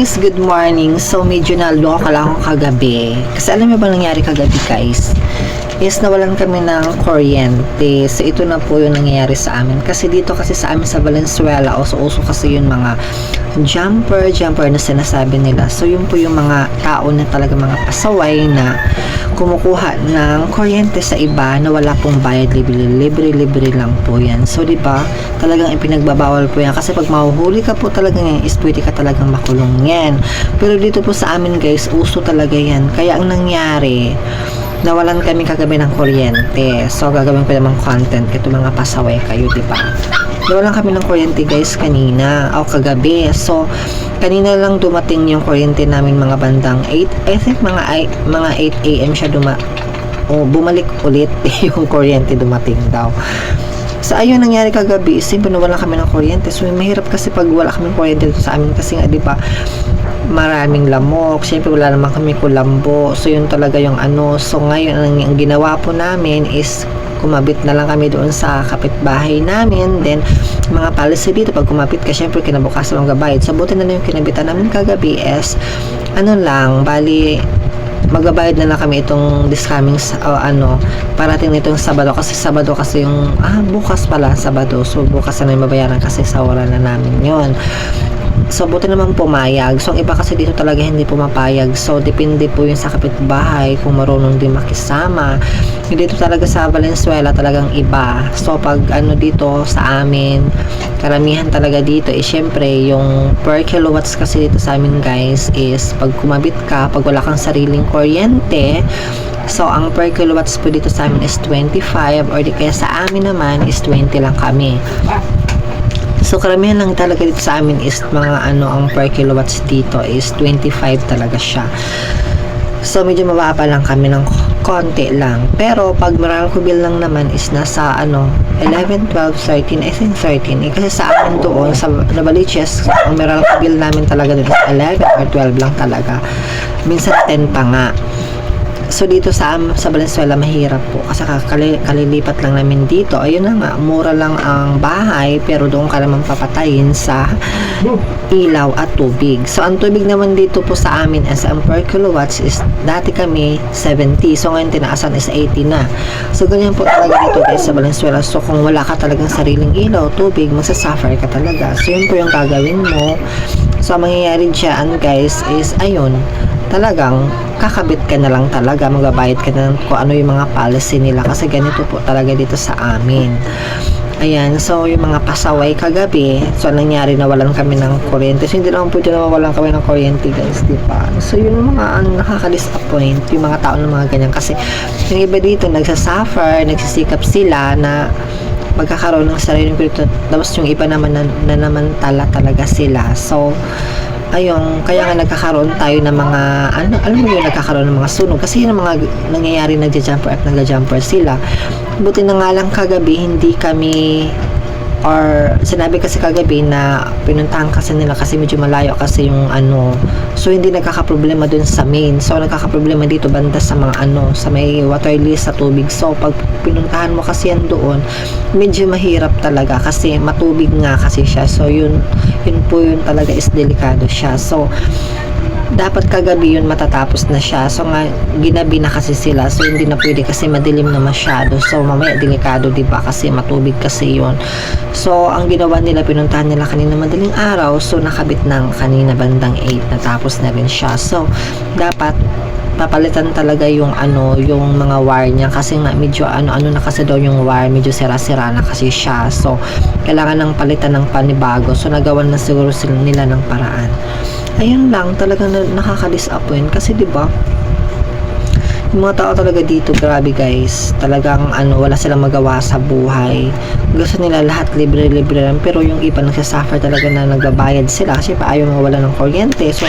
Guys, good morning. So medyo naloko ka lang ako kagabi. Kasi alam mo ba nangyari kagabi guys? Is nawalan kami ng kuryente. So ito na po yung nangyayari sa amin. Kasi dito kasi sa amin sa Valenzuela, uso-uso kasi yung mga jumper, jumper na sinasabi nila. So yun po yung mga tao na talaga mga pasaway na kumukuha ng kuryente sa iba na wala pong bayad libre libre libre lang po yan so di ba talagang ipinagbabawal po yan kasi pag mahuhuli ka po talaga yan is pwede ka talagang makulong yan pero dito po sa amin guys uso talaga yan kaya ang nangyari nawalan kami kagabi ng kuryente. So gagawin ko namang content ito mga pasaway kayo di ba? Nawalan kami ng kuryente guys kanina. O kagabi. So kanina lang dumating yung kuryente namin mga bandang 8 I think mga mga 8 AM siya duma o bumalik ulit yung kuryente dumating daw. So, ayun nangyari kagabi, simple na kami ng kuryente. So, mahirap kasi pag wala kami kuryente sa amin. Kasi nga, di ba, maraming lamok. Siyempre, wala naman kami kulambo. So, yun talaga yung ano. So, ngayon, ang, ang ginawa po namin is kumabit na lang kami doon sa kapitbahay namin. Then, mga policy dito, pag kumapit ka, syempre, kinabukasan ang gabayad. So, buti na lang yung kinabitan namin kagabi is, ano lang, bali, magbabayad na lang kami itong this coming o ano parating nitong Sabado kasi Sabado kasi yung ah bukas pala Sabado so bukas na yung mabayaran kasi sa oras na namin yon So, buti naman pumayag. So, ang iba kasi dito talaga hindi pumapayag. So, depende po yun sa kapitbahay kung marunong din makisama. Dito talaga sa Valenzuela talagang iba. So, pag ano dito sa amin, karamihan talaga dito eh, syempre, yung per kilowatts kasi dito sa amin guys is pag kumabit ka, pag wala kang sariling kuryente, So, ang per kilowatts po dito sa amin is 25 or di kaya sa amin naman is 20 lang kami. So, karamihan lang talaga dito sa amin is mga ano, ang per kilowatts dito is 25 talaga siya. So, medyo mababa lang kami ng konti lang. Pero, pag Meralco bill lang naman is nasa ano, 11, 12, 13, I think 13. Eh, kasi sa amin doon, sa Navaliches, ang Meralco bill namin talaga doon is 11 or 12 lang talaga. Minsan 10 pa nga. So dito sa sa Valenzuela mahirap po kasi kakali, kalilipat lang namin dito. Ayun na nga, mura lang ang bahay pero doon ka naman papatayin sa ilaw at tubig. So ang tubig naman dito po sa amin as ang per kilowatts is dati kami 70. So ngayon tinaasan is 80 na. So ganyan po talaga dito guys sa Valenzuela. So kung wala ka talagang sariling ilaw, tubig, magsasuffer ka talaga. So yun po yung gagawin mo. So ang mangyayari dyan guys is ayun, talagang kakabit ka na lang talaga, magbabayad ka na lang kung ano yung mga policy nila kasi ganito po talaga dito sa amin. Ayan, so yung mga pasaway kagabi, so nangyari na walan kami ng kuryente. So hindi naman po dyan na walan kami ng kuryente guys, di ba? So yun yung mga ano, nakaka-disappoint, yung mga tao na mga ganyan. Kasi yung iba dito, nagsasuffer, nagsisikap sila na magkakaroon ng sariling kuryente. Tapos yung iba naman na, na naman tala talaga sila. So, ayun, kaya nga nagkakaroon tayo ng mga, ano, alam mo yun, nagkakaroon ng mga sunog. Kasi yun ang mga nangyayari, nagja-jumper at nagja-jumper sila. Buti na nga lang kagabi, hindi kami, or sinabi kasi kagabi na pinuntahan kasi nila kasi medyo malayo kasi yung ano. So hindi nagkakaproblema dun sa main. So nagkakaproblema dito banda sa mga ano sa may water list sa tubig. So pag pinuntahan mo kasi yan doon medyo mahirap talaga kasi matubig nga kasi siya. So yun yun po yun talaga is delikado siya. So dapat kagabi yun matatapos na siya. So nga, ginabi na kasi sila. So hindi na pwede kasi madilim na masyado. So mamaya delikado, di ba? Kasi matubig kasi yun. So ang ginawa nila, pinuntahan nila kanina madaling araw. So nakabit ng kanina bandang 8. Natapos na rin siya. So dapat papalitan talaga yung ano, yung mga wire niya kasi nga medyo ano-ano na kasi daw yung wire, medyo sira-sira na kasi siya. So, kailangan ng palitan ng panibago. So, nagawan na siguro sila nila ng paraan. Ayun lang, talaga na, nakaka-disappoint kasi 'di ba? Yung mga tao talaga dito, grabe guys. Talagang ano, wala silang magawa sa buhay. Gusto nila lahat libre-libre lang. Pero yung iba nagsasuffer talaga na nagbabayad sila. Kasi pa ayaw mawala ng kuryente. So,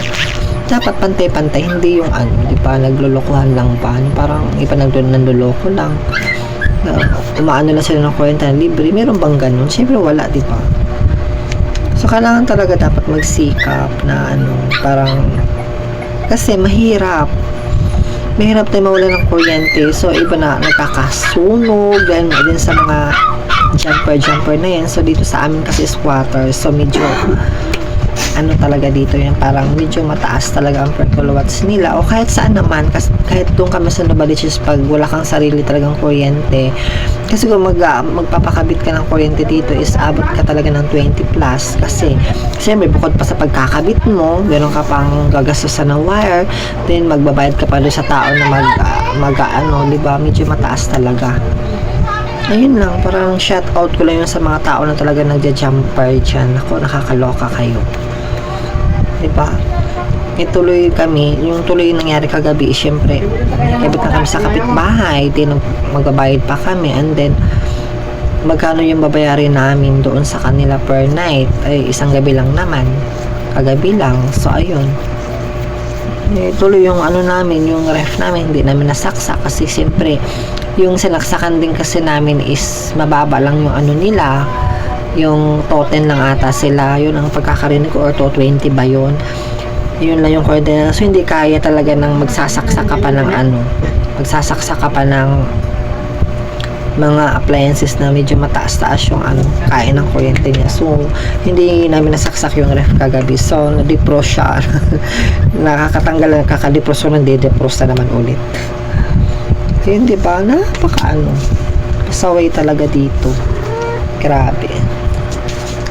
dapat pantay-pantay. Hindi yung ano, di ba, naglulukuhan lang pa. Parang iba nagdun nanduloko lang. Na, umaano lang sila ng kuryente na libre. Meron bang ganun? Siyempre wala, di ba? So, kailangan talaga dapat magsikap na ano, parang kasi mahirap mahirap tayo mawala ng kuryente. So, iba na nagkakasunog, dahil din sa mga jumper-jumper na yan. So, dito sa amin kasi squatter. So, medyo ano talaga dito yung parang medyo mataas talaga ang per kilowatts nila. O kahit saan naman kasi kahit doon kami sa Novaliches pag wala kang sarili talagang kuryente kasi kung mag, ah, magpapakabit ka ng kuryente dito is abot ka talaga ng 20 plus. Kasi siyempre bukod pa sa pagkakabit mo meron ka pang gagastusan ng wire then magbabayad ka pa doon sa tao na mag, ah, mag ah, ano, di ba? Medyo mataas talaga. Ayun lang, parang shout out ko lang yun sa mga tao na talaga nagja-jumper dyan. Ako, nakakaloka kayo. Diba? Ituloy kami, yung tuloy yung nangyari kagabi, syempre, kabit na kami sa kapitbahay, din magbabayad pa kami, and then, magkano yung babayarin namin doon sa kanila per night, ay isang gabi lang naman, kagabi lang, so ayun. Eh, tuloy yung ano namin, yung ref namin, hindi namin nasaksa kasi siyempre, yung sinaksakan din kasi namin is mababa lang yung ano nila, yung toten lang ata sila, yun ang pagkakarinig ko, or 220 ba yun? Yun lang yung coordinate. So, hindi kaya talaga ng magsasaksa ka pa ng ano, magsasaksa ka pa ng mga appliances na medyo mataas-taas yung ano, kain ng kuryente niya. So, hindi namin nasaksak yung ref kagabi. So, na-defrost siya. Nakakatanggal, kakadepros so nade-defrost na naman ulit. Yun, di ba? Napaka ano. Pasaway talaga dito. Grabe.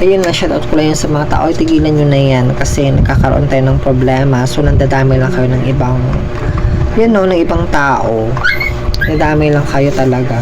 Ayun na, shoutout ko lang yun sa mga tao. Ay, tigilan nyo na yan kasi nagkakaroon tayo ng problema. So, nandadami lang kayo ng ibang, yun no, ng ibang tao. Nadami lang kayo talaga.